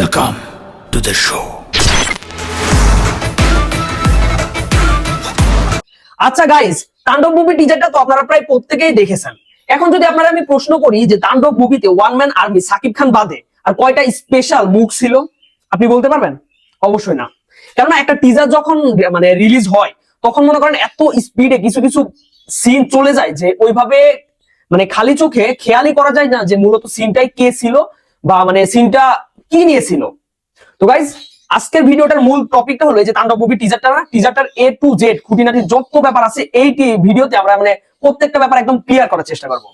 Welcome to the show. আচ্ছা guys তাণ্ডব movie টিজারটা তো আপনারা প্রায় প্রত্যেকেই দেখেছেন। এখন যদি আপনারা আমি প্রশ্ন করি যে তাণ্ডব মুভিতে one man army Shakib Khan বাদে আর কয়টা স্পেশাল মুখ ছিল, আপনি বলতে পারবেন? অবশ্যই না। কেননা একটা টিজার যখন মানে রিলিজ হয়, তখন মনে করেন এত স্পিডে কিছু কিছু সিন চলে যায় যে ওইভাবে মানে খালি চোখে খেয়ালই করা যায় না যে মূলত সিনটাই কে ছিল বা মানে সিনটা কি নিয়েছিল? তো গাইজ আজকের ভিডিওটার মূল টপিকটা হলো যে তাণ্ডব মুভি টিজারটা না? টিজারটার এ টু জেড খুঁটিনাটি যত ব্যাপার আছে এইটি ভিডিওতে আমরা মানে প্রত্যেকটা ব্যাপার একদম ক্লিয়ার করার চেষ্টা করব।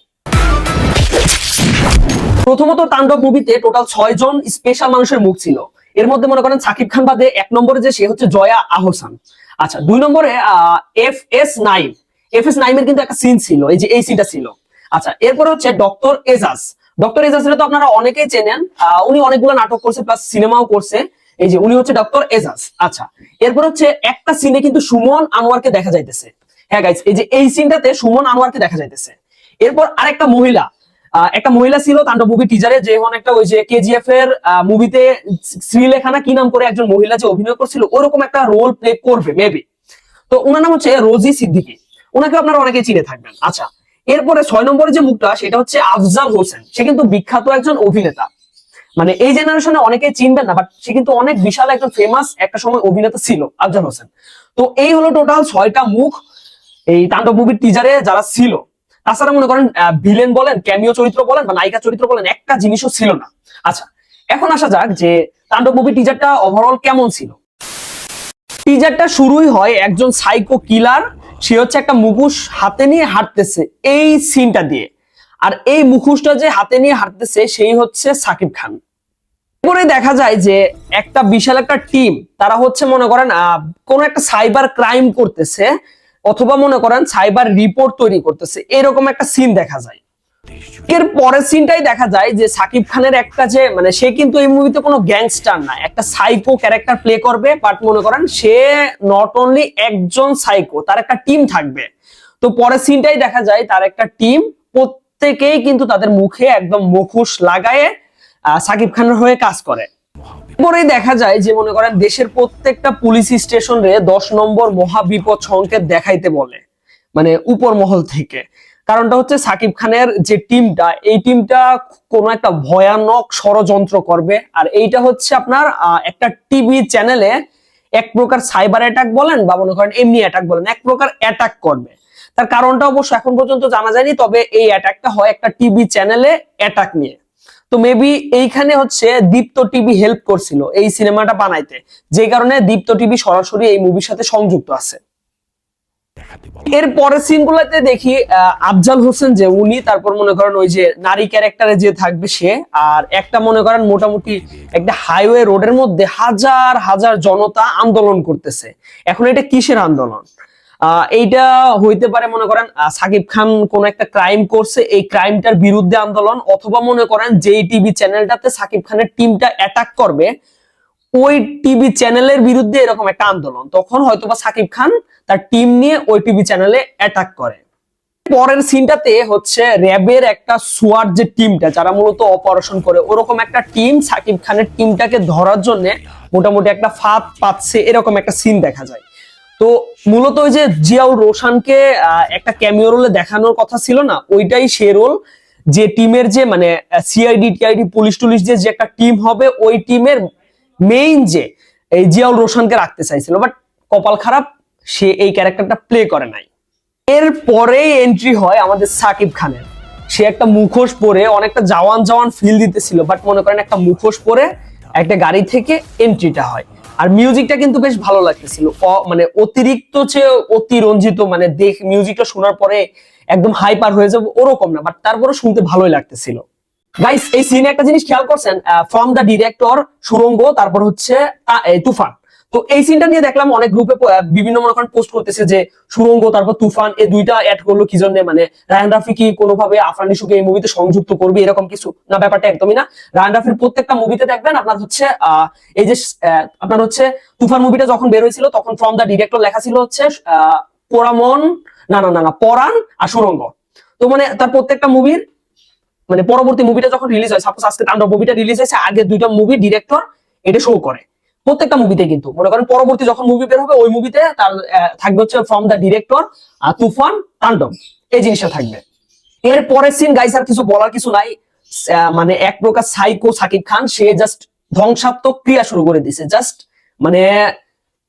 প্রথমত তাণ্ডব মুভিতে টোটাল ছয় জন স্পেশাল মানুষের মুখ ছিল। এর মধ্যে মনে করেন সাকিব খান বাদে এক নম্বরে যে, সে হচ্ছে জয়া আহসান। আচ্ছা দুই নম্বরে F S Naim. F S নাইমের কিন্তু একটা সিন ছিল, এই যে এই সিনটা ছিল। আচ্ছা এরপরে হচ্ছে ডক্টর এজাজ। ডক্টর এজাজের তো আপনারা অনেকেই চেনেন। উনি অনেকগুলো নাটক করছে প্লাস সিনেমাও করছে। এই যে, উনি হচ্ছে ডক্টর এজাজ আচ্ছা এরপর হচ্ছে একটা সিনে কিন্তু সুমন আনোয়ারকে দেখা যাইতেছে। হ্যাঁ গাইস এই যে, এই সিনটাতে সুমন আনোয়ারকে দেখা যাইতেছে। এরপর আরেকটা মহিলা একটা মহিলা ছিল তাণ্ডব মুভি টিজারে যে একটা ওই যে কেজিএফ এর মুভিতে শ্রীলেখানা কি নাম করে একজন মহিলা যে অভিনয় করছিল, ওরকম একটা রোল প্লে করবে মেবি তো ওনার নাম হচ্ছে রোজি সিদ্দিকি ওনাকে আপনারা অনেকে চিনে থাকবেন। আচ্ছা এরপরে ছয় নম্বরে যে মুখটা, সেটা হচ্ছে আফজাল হোসেন। সে কিন্তু বিখ্যাত একজন অভিনেতা। মানে এই জেনারেশনে অনেকে চিনবেন না বাট সে কিন্তু অনেক বিশাল একজন ফেমাস একটা সময় অভিনেতা ছিল, আফজাল হোসেন। তো এই হলো টোটাল ছয়টা মুখ এই তাণ্ডব মুভির টিজারে যারা ছিল। তাছাড়া মনে করেন ভিলেন বলেন ক্যামিও চরিত্র বলেন, বা নায়িকা চরিত্র বলেন, একটা জিনিসও ছিল না। আচ্ছা এখন আসা যাক যে তাণ্ডব মুভি টিজারটা ওভারঅল কেমন ছিল। টিজারটা শুরুই হয় একজন সাইকো কিলার সে হচ্ছে একটা মুখোশ হাতে নিয়ে হাঁটতেছে এই সিনটা দিয়ে। আর এই মুখোশটা যে হাতে নিয়ে হাঁটতেছে সেই হচ্ছে সাকিব খান। পরে দেখা যায় যে একটা বিশাল একটা টিম, তারা হচ্ছে মনে করেন কোন একটা সাইবার ক্রাইম করতেছে অথবা মনে করেন সাইবার রিপোর্ট তৈরি করতেছে। এরকম একটা সিন দেখা যায়। এর পরের সিনটাই দেখা যায় যে সাকিব খানের একটা যে মানে সে কিন্তু এই মুভিতে কোনো গ্যাংস্টার না। একটা সাইকো ক্যারেক্টার প্লে করবে বাট মনে করেন সে নট অনলি একজন সাইকো তার একটা টিম থাকবে। তো পরের সিনটাই দেখা যায় তার একটা টিম প্রত্যেকেই কিন্তু তাদের মুখে একদম মুখোশ লাগায়ে আহ, সাকিব খানের হয়ে কাজ করে। পরে দেখা যায় যে মনে করেন দেশের প্রত্যেকটা পুলিশ স্টেশনে দশ নম্বর মহাবিপদ সংকেত দেখাইতে বলে মানে উপর মহল থেকে। কারণটা হচ্ছে সাকিব খানের যে টিমটা, এই টিমটা কোনো একটা ভয়ানক ষড়যন্ত্র করবে। আর এইটা হচ্ছে আপনার একটা টিভি চ্যানেলে এক প্রকার সাইবার অ্যাটাক বলেন বা মনে করেন এমনি অ্যাটাক বলেন, এক প্রকার অ্যাটাক করবে। তার কারণটা অবশ্য এখন পর্যন্ত জানা যায়নি, তবে এই অ্যাটাকটা হয় একটা টিভি চ্যানেলে অ্যাটাক নিয়ে। তো মেবি এইখানে হচ্ছে দীপ্ত টিভি হেল্প করছিল এই সিনেমাটা বানাইতে, যে কারণে দীপ্ত টিভি সরাসরি এই মুভির সাথে সংযুক্ত আছে। এর পরের সিনগুলোতে দেখি আফজাল হোসেন যে উনি তারপর মনে করেন ওই যে নারী ক্যারেক্টারে যে থাকবে সে আর একটা মনে করেন মোটামুটি একটা হাইওয়ে রোডের মধ্যে হাজার হাজার জনতা আন্দোলন করতেছে। এখন এটা কিসের আন্দোলন? আহ, এইটা হইতে পারে মনে করেন সাকিব খান কোন একটা ক্রাইম করছে এই ক্রাইমটার বিরুদ্ধে আন্দোলন অথবা মনে করেন যেই টিভি চ্যানেলটাতে সাকিব খানের টিমটা অ্যাটাক করবে ওই টিভি চ্যানেলের বিরুদ্ধে এরকম একটা আন্দোলন। তখন হয়তোবা সাকিব খান তার টিম নিয়ে ওই টিভি চ্যানেলে অ্যাটাক করে। পরের সিনটাতে হচ্ছে র্যাবের একটা সোয়ার যে টিমটা যারা মূলত অপারেশন করে, ওরকম একটা টিম সাকিব খানের টিমটাকে ধরার জন্য মোটামুটি একটা ফাঁদ পাচ্ছে, এরকম একটা সিন দেখা যায়। তো মূলত ওই যে জিয়াউর রোশানকে একটা ক্যামিও রোলে দেখানোর কথা ছিল না, ওইটাই সে রোল যে টিমের যে মানে সিআইডি টিআইডি পুলিশ টুলিশ যে একটা টিম হবে, ওই টিমের মেইন যে, এই জিয়াউল রোশনকে রাখতে চাইছিল বাট কপাল খারাপ, সে এই ক্যারেক্টারটা প্লে করে নাই। এর পরেই এন্ট্রি হয় আমাদের সাকিব খানের। সে একটা মুখোশ পরে অনেকটা জওয়ান জওয়ান ফিল দিতেছিল বাট মনে করেন একটা মুখোশ পরে একটা গাড়ি থেকে এন্ট্রিটা হয়। আর মিউজিকটা কিন্তু বেশ ভালো লাগতেছিল। মানে অতিরিক্ত যে অতিরঞ্জিত মানে দেখ মিউজিকটা শোনার পরে একদম হাইপার হয়ে যাবে, ওরকম না বাট তারপরে শুনতে ভালোই লাগতেছিল। গাইস এই সিনে একটা জিনিস খেয়াল করছেন ফ্রম দ্য ডিরেক্টর সুরঙ্গ, তারপর হচ্ছে তুফান। তো এই সিনটা নিয়ে দেখলাম অনেক গ্রুপে বিভিন্ন মনে করেন পোস্ট করতেছে যে সুরঙ্গ, তারপর তুফান এই দুইটা অ্যাড করল, কি জন্য? মানে রায়ান রাফি কি কোনোভাবে আফরান নিশুকে এই মুভিতে সংযুক্ত করবে, এরকম কিছু? না, ব্যাপারটা একদমই না। রায়ান রাফির প্রত্যেকটা মুভিতে দেখবেন আপনার হচ্ছে এই যে আপনার হচ্ছে তুফান মুভিটা যখন বের হয়েছিল, তখন ফ্রম দ্য ডিরেক্টর লেখা ছিল হচ্ছে পোরামন না না না না, পরাণ আর সুরঙ্গ। তো মানে তার প্রত্যেকটা মুভির মানে পরবর্তী মুভিটা যখন রিলিজ হয় সাপোজ আজকে তাণ্ডব মুভিটা রিলিজ হয়েছে, আগে দুইটা মুভি ডিরেক্টর এটা শো করে। প্রত্যেকটা মুভিতে কিন্তু। মনে করেন পরবর্তী যখন মুভি বের হবে, ওই মুভিতে তার থাকবে হচ্ছে ফ্রম দ্য ডিরেক্টর তুফান, তাণ্ডব। এই জিনিসটা থাকবে। এর পরের সিন গাইস আর কিছু বলার কিছু নাই। মানে এক প্রকার সাইকো সাকিব খান, সে জাস্ট ধ্বংসাত্মক ক্রিয়া শুরু করে দিছে জাস্ট মানে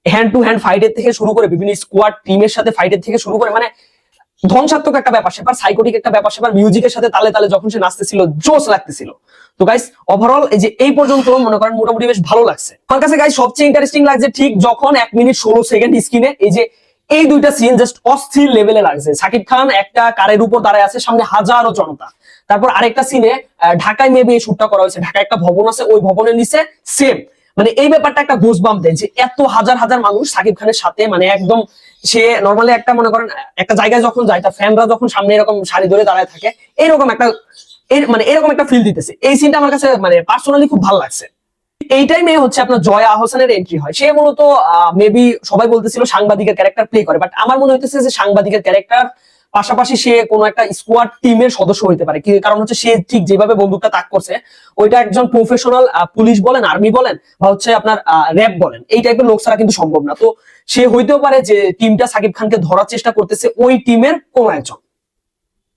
হ্যান্ড টু হ্যান্ড ফাইটের থেকে শুরু করে, বিভিন্ন স্কোয়াড টিমের সাথে ফাইটের থেকে শুরু করে মানে ধ্বংসাত্মক একটা ব্যাপার, সেপার সাইকোটিক একটা ব্যাপার, সেপার মিউজিকের সাথে তালে তালে যখন সে নাচতেছিল জোস লাগতেছিল। তো গাইস ওভারঅল এই যে এই পর্যন্ত মনে করেন মোটামুটি বেশ ভালো লাগছে। আমার কাছে গাইস সবচেয়ে ইন্টারেস্টিং লাগছে ঠিক যখন এক মিনিট ষোলো সেকেন্ড স্ক্রিনে এই যে এই দুইটা সিন জাস্ট অস্থির লেভেলে লাগছে। সাকিব খান একটা কারের উপর দাঁড়ায় আছে, সামনে হাজারো জনতা। তারপর আরেকটা সিনে ঢাকায় মেবি এই শুটটা করা হয়েছে। ঢাকায় একটা ভবন আছে, ওই ভবনের নিচে সেম মানে এই ব্যাপারটা একটা গোসবাম দেয় যে এত হাজার হাজার মানুষ সাকিব খানের সাথে মানে একদম সে নর্মালি একটা মনে করেন, একটা জায়গায় যখন যায়, তার ফ্যানরা যখন সামনে এরকম শাড়ি ধরে দাঁড়ায় থাকে, এরকম একটা, এর- মানে এরকম একটা ফিল দিতেছে। এই সিনটা আমার কাছে মানে পার্সোনালি খুব ভালো লাগছে। এই টাইমে হচ্ছে আপনার জয়া আহসানের এন্ট্রি হয়। সে মূলত মেবি সবাই বলতেছিল সাংবাদিকের ক্যারেক্টার প্লে করে বাট আমার মনে হইতেছে যে সাংবাদিকের ক্যারেক্টার পাশাপাশি সে কোনো একটা স্কোয়াড টিমের সদস্য হইতে পারে। কারণ হচ্ছে সে ঠিক যেভাবে বন্দুকটা তাক করছে, ওইটা একজন প্রফেশনাল পুলিশ বলেন আর্মি বলেন, বা হচ্ছে আপনার র্যাব বলেন এই টাইপের লোক ছাড়া কিন্তু সম্ভব না। তো সে হইতেও পারে যে টিমটা সাকিব খানকে ধরার চেষ্টা করতেছে ওই টিমের কোনো একজন।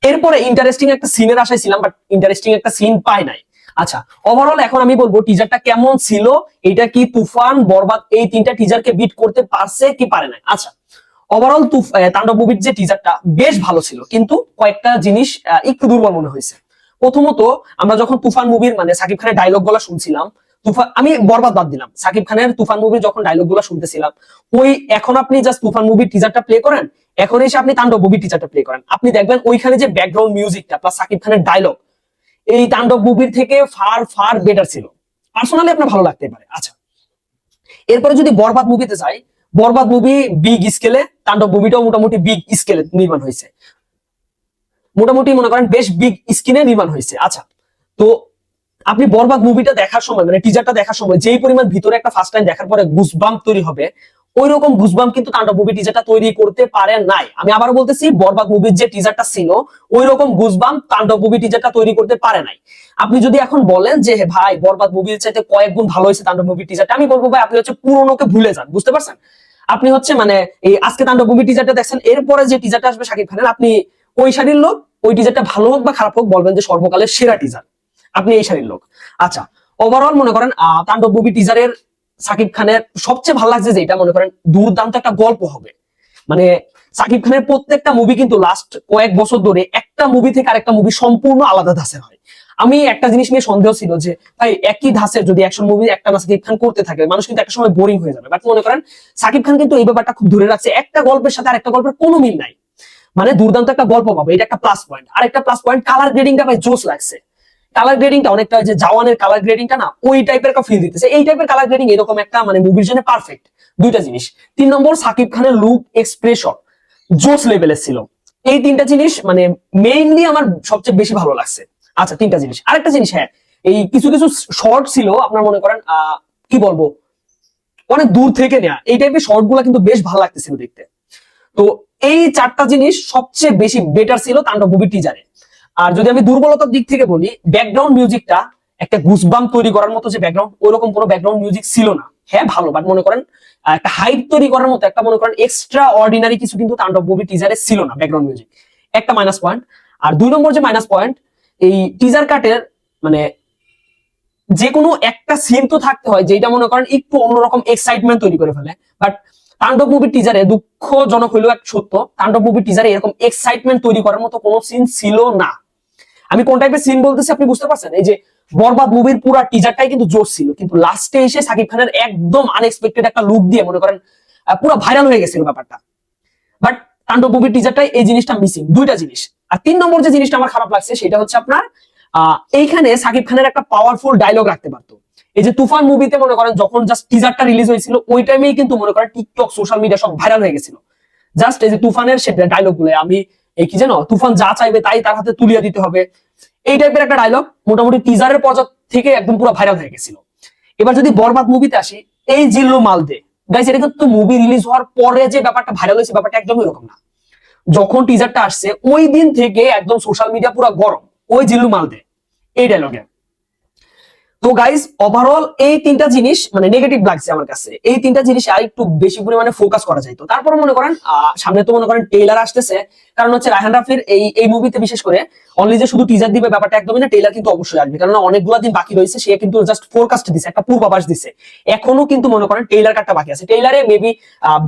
এরপরে ইন্টারেস্টিং একটা সিনের আশায় ছিলাম বাট ইন্টারেস্টিং একটা সিন পাই নাই। আচ্ছা ওভারঅল এখন আমি বলব টিজারটা কেমন ছিল? এটা কি তুফান, বরবাদ, এই তিনটা টিজারকে বিট করতে পারছে কি পারে নাই? আচ্ছা ওভারঅল তাণ্ডব মুভির যে টিজারটা বেশ ভালো ছিল, কিন্তু কয়েকটা জিনিস একটু দুর্বল মনে হয়েছে। প্রথমত, আমরা যখন তুফান মুভির মানে সাকিব খানের ডায়লগগুলা শুনছিলাম তুফান আমি বরবাদ বাদ দিলাম। সাকিব খানের তুফান মুভির যখন ডায়লগগুলা শুনতেছিলাম, ওই এখন আপনি জাস্ট তুফান মুভির টিজারটা প্লে করেন, এখন এসে আপনি তাণ্ডব মুভির টিজারটা প্লে করেন। আপনি দেখবেন ওইখানে যে ব্যাকগ্রাউন্ড মিউজিকটা প্লাস সাকিব খানের ডায়লগ এই তাণ্ডব মুভির থেকে ফার ফার বেটার ছিল। পার্সোনালি আপনার ভালো লাগতে পারে। আচ্ছা এরপরে যদি বরবাদ মুভিতে যাই বরবাদ মুভি বিগ স্কেলে তাণ্ডব মুভিটাও মোটামুটি বিগ স্কেলে নির্মাণ হয়েছে। মোটামুটি মনে করেন বেশ বিগ স্ক্রিনে নির্মাণ হয়েছে। আচ্ছা তো আপনি বরবাদ মুভিটা দেখার সময় মানে টিজারটা দেখার সময়, যেই পরিমাণ ভিতরে একটা ফার্স্ট টাইম দেখার পরে গুসবাম তৈরি হবে ওই রকম গুসবাম কিন্তু তাণ্ডব মুভি টিজারটা তৈরি করতে পারে নাই। আমি আবার বলতেছি, বরবাদ মুভির যে টিজারটা ছিল ওই রকম গুসবাম তাণ্ডব মুভি টিজারটা তৈরি করতে পারে নাই। আপনি যদি এখন বলেন যে ভাই, বরবাদ মুভির চাইতে কয়েক গুণ ভালো হয়েছে তাণ্ডব মুভি টিজারটা আমি বলব, ভাই, আপনি হচ্ছে পুরোনোকে ভুলে যান, বুঝতে পারছেন? আপনি হচ্ছে মানে এই আজকে তাণ্ডব মুভি টিজারটা দেখছেন, এরপরে যে টিজারটা আসবে শাকিব খানের, আপনি ওই শাড়ির লোক, ওই টিজারটা ভালো হোক বা খারাপ হোক, বলবেন যে সর্বকালের সেরা টিজার আপনি এই শাড়ির লোক। আচ্ছা ওভারঅল মনে করেন তাণ্ডব মুভি টিজারের সাকিব খানের সবচেয়ে ভালো লাগছে যেটা মনে করেন দুর্দান্ত একটা গল্প হবে। মানে সাকিব খানের প্রত্যেকটা মুভি কিন্তু লাস্ট কয়েক বছর ধরে একটা মুভি থেকে আরেকটা মুভি সম্পূর্ণ আলাদা ধাঁচের হয়। আমি একটা জিনিস নিয়ে সন্দেহ ছিল যে, ভাই, একই ধাঁচের যদি অ্যাকশন মুভি একটা না সাকিব খান করতে থাকে, মানুষ কিন্তু একটা সময় বোরিং হয়ে যাবে। বাট মনে করেন, সাকিব খান কিন্তু এই ব্যাপারটা খুব ধরে রাখছে, একটা গল্পের সাথে আরেকটা গল্পের কোনো মিল নাই। মানে দুর্দান্ত একটা গল্প পাবো, এটা একটা প্লাস পয়েন্ট আর একটা প্লাস পয়েন্ট কালার গ্রেডিংটা ভাই জোস লাগছে। কালার গ্রেডিংটা অনেকটা যে জাওয়ানের কালার গ্রেডিংটা না, ওই টাইপের একটা ফিল দিতেছে। এই টাইপের কালার গ্রেডিং এরকম একটা মানে মুভির জন্য পারফেক্ট দুইটা জিনিস। তিন নম্বর, সাকিব খানের লুক এক্সপ্রেশন জোস লেভেলের ছিল। এই তিনটা জিনিস মানে মেইনলি আমার সবচেয়ে বেশি ভালো লাগছে। আচ্ছা তিনটা জিনিস। আরেকটা জিনিস হ্যাঁ এই কিছু কিছু শর্ট ছিল, আপনার মনে করেন কি বলব? অনেক দূর থেকে নেয়া। এই টাইপের শর্টগুলা কিন্তু বেশ ভালো লাগতেছিল দেখতে। তো এই চারটা জিনিস সবচেয়ে বেশি বেটার ছিল তাণ্ডব মুভি টিজারে আর যদি আমি দুর্বলতার দিক থেকে বলি ব্যাকগ্রাউন্ড মিউজিকটা একটা গুসবাম তৈরি করার মতো যে ব্যাকগ্রাউন্ড ওইরকম কোনো ব্যাকগ্রাউন্ড মিউজিক ছিল না। হ্যাঁ ভালো বাট মনে করেন একটা হাইপ তৈরি করার মতো একটা মনে করেন এক্সট্রা অর্ডিনারি কিছু কিন্তু তাণ্ডব মুভি টিজারে ছিল না ব্যাকগ্রাউন্ড মিউজিক একটা মাইনাস পয়েন্ট আর দুই নম্বর যে মাইনাস পয়েন্ট এই টিজার কাটের মানে যে কোনো একটা সিন তো থাকতে হয় যেটা মনে করেন একটু অন্যরকম এক্সাইটমেন্ট তৈরি করে ফেলে। বাট তাণ্ডব মুভির টিজারে দুঃখজনক হইলেও এক সত্য, তাণ্ডব মুভির টিজারে এরকম এক্সাইটমেন্ট তৈরি করার মতো কোনো সিন ছিল না। আমি কোন টাইপের সিন বলতেছি আপনি বুঝতে পারছেন? এই যে বরবাদ মুভির পুরা টিজারটাই কিন্তু জোশ ছিল, কিন্তু লাস্টে এসে সাকিব খানের একদম আনএক্সপেক্টেড একটা লুক দিয়ে মনে করেন পুরো ভাইরাল হয়ে গেছিল ব্যাপারটা। বাট তাণ্ডব মুভির টিজারটাই এই জিনিসটা মিসিং দুইটা জিনিস। আর তিন নম্বর যে জিনিসটা আমার খারাপ লাগছে, সেটা হচ্ছে আপনার এইখানে সাকিব খানের একটা পাওয়ারফুল ডায়লগ রাখতে পারতো। এই যে তুফান মুভিতে মনে করেন যখন জাস্ট টিজারটা রিলিজ হয়েছিল, ওই টাইমেই কিন্তু মনে করেন টিকটক সোশ্যাল মিডিয়া সব ভাইরাল হয়ে গেছিল। জাস্ট এই যে তুফানের সে ডায়লগগুলো, আমি এই কি জানো তুফান যা চাইবে তাই তার হাতে তুলিয়ে দিতে হবে। এই টাইপের একটা ডায়লগ মোটামুটি টিজারের পর্যায় থেকে একদম পুরো ভাইরাল হয়ে গেছিল। এবার যদি বরবাদ মুভিতে আসি, এই জিল্লু মালদে গাইস এটা কিন্তু মুভি রিলিজ হওয়ার পরে যে ব্যাপারটা ভাইরাল হয়েছে, ব্যাপারটা একদম এরকম না। যখন টিজারটা আসছে, ওই দিন থেকে একদম সোশ্যাল মিডিয়া পুরো গরম, ওই জিল্লু মালদে, এই ডায়লগে তো গাইস ওভারঅল এই তিনটা জিনিস মানে নেগেটিভ লাগছে আমার কাছে। এই তিনটা জিনিস আর একটু বেশি পরিমাণে ফোকাস করা যাইতো তারপর মনে করেন সামনে তো মনে করেন টেইলার আসতেছে। কারণ হচ্ছে রায়হান রাফির এই এই মুভিতে বিশেষ করে অনলি যে শুধু টিজার দিবে ব্যাপারটা একদমই না টেইলার কিন্তু অবশ্যই আসবে। কারণ অনেকগুলো দিন বাকি রয়েছে, সে কিন্তু জাস্ট ফোরকাস্ট দিছে, একটা পূর্বাভাস দিছে। এখনও কিন্তু মনে করেন টেইলার কাটটা বাকি আছে। টেইলারে মেবি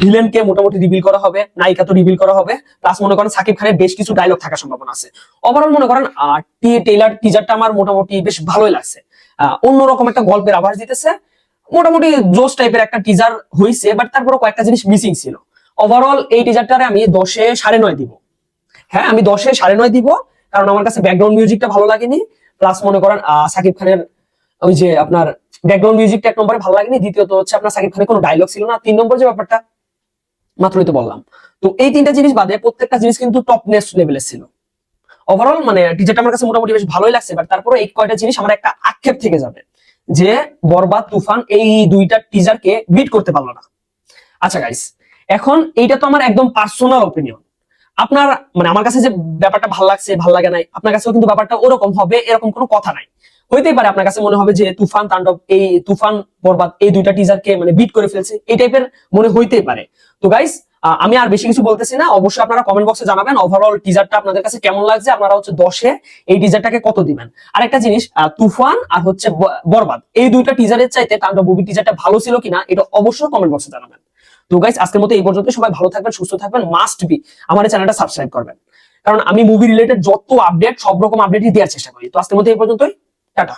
ভিলেনকে মোটামুটি রিভিল করা হবে, নায়িকা তো রিভিল করা হবে। প্লাস মনে করেন সাকিব খানের বেশ কিছু ডায়লগ থাকার সম্ভাবনা আছে। ওভারঅল মনে করেন টেইলার টিজারটা আমার মোটামুটি বেশ ভালোই লাগছে। অন্যরকম একটা গল্পের আভাস দিতেছে। মোটামুটি জোস টাইপের একটা টিজার হয়েছে বাট তারপরে কয়েকটা জিনিস মিসিং ছিল। ওভারঅল এই টিজারটারে আমি দশে সাড়ে নয় দিব। হ্যাঁ আমি দশে সাড়ে নয় দিব, কারণ আমার কাছে ব্যাকগ্রাউন্ড মিউজিকটা ভালো লাগেনি। প্লাস মনে করেন সাকিব খানের ওই যে আপনার ব্যাকগ্রাউন্ড মিউজিকটা এক নম্বরে ভালো লাগেনি, দ্বিতীয়ত হচ্ছে আপনার সাকিব খানের কোনো ডায়লগ ছিল না। তিন নম্বর যে ব্যাপারটা, মাত্রই তো বললাম। তো এই তিনটা জিনিস বাদে প্রত্যেকটা জিনিস কিন্তু টপ নেক্সট লেভেলের ছিল। ওভারঅল মানে টিজারটা আমার কাছে মোটামুটি বেশ ভালোই লাগছে বাট তারপরে এই কয়টা জিনিস আমার একটা আক্ষেপ থেকে যাবে, যে বরবাদ, তুফান এই দুইটা টিজারকে বিট করতে পারল না। আচ্ছা গাইস এখন এইটা তো আমার একদম পার্সোনাল ওপিনিয়ন আপনার মানে আমার কাছে যে ব্যাপারটা ভালো লাগছে, ভালো লাগে নাই, আপনার কাছেও কিন্তু ব্যাপারটা ওরকম হবে, এরকম কোনো কথা নাই। হইতেই পারে আপনার কাছে মনে হবে যে তুফান, তাণ্ডব, এই তুফান, বরবাদ, এই দুইটা টিজারকে মানে বিট করে ফেলছে, এই টাইপের মনে হইতেই পারে। তো গাইস আমি আর বেশি কিছু বলতেছি না। অবশ্যই আপনারা কমেন্ট বক্সে জানাবেন। ওভারঅল টিজারটা আপনাদের কাছে কেমন লাগছে? আপনারা হচ্ছে দশে এই টিজারটাকে কত দিবেন? আর একটা জিনিস তুফান আর হচ্ছে বরবাদ। এই দুইটা টিজারের চাইতে তাণ্ডব মুভি টিজারটা ভালো ছিল কিনা, এটা অবশ্যই কমেন্ট বক্সে জানাবেন। তো গাইস আজকের মতো এই পর্যন্ত সবাই ভালো থাকবেন, সুস্থ থাকবেন। মাস্ট বি আমার চ্যানেলটা সাবস্ক্রাইব করবেন। কারণ আমি মুভি রিলেটেড যত আপডেট সব রকম আপডেটই দেওয়ার চেষ্টা করি। তো আজকের মতো এই পর্যন্তই। টাটা।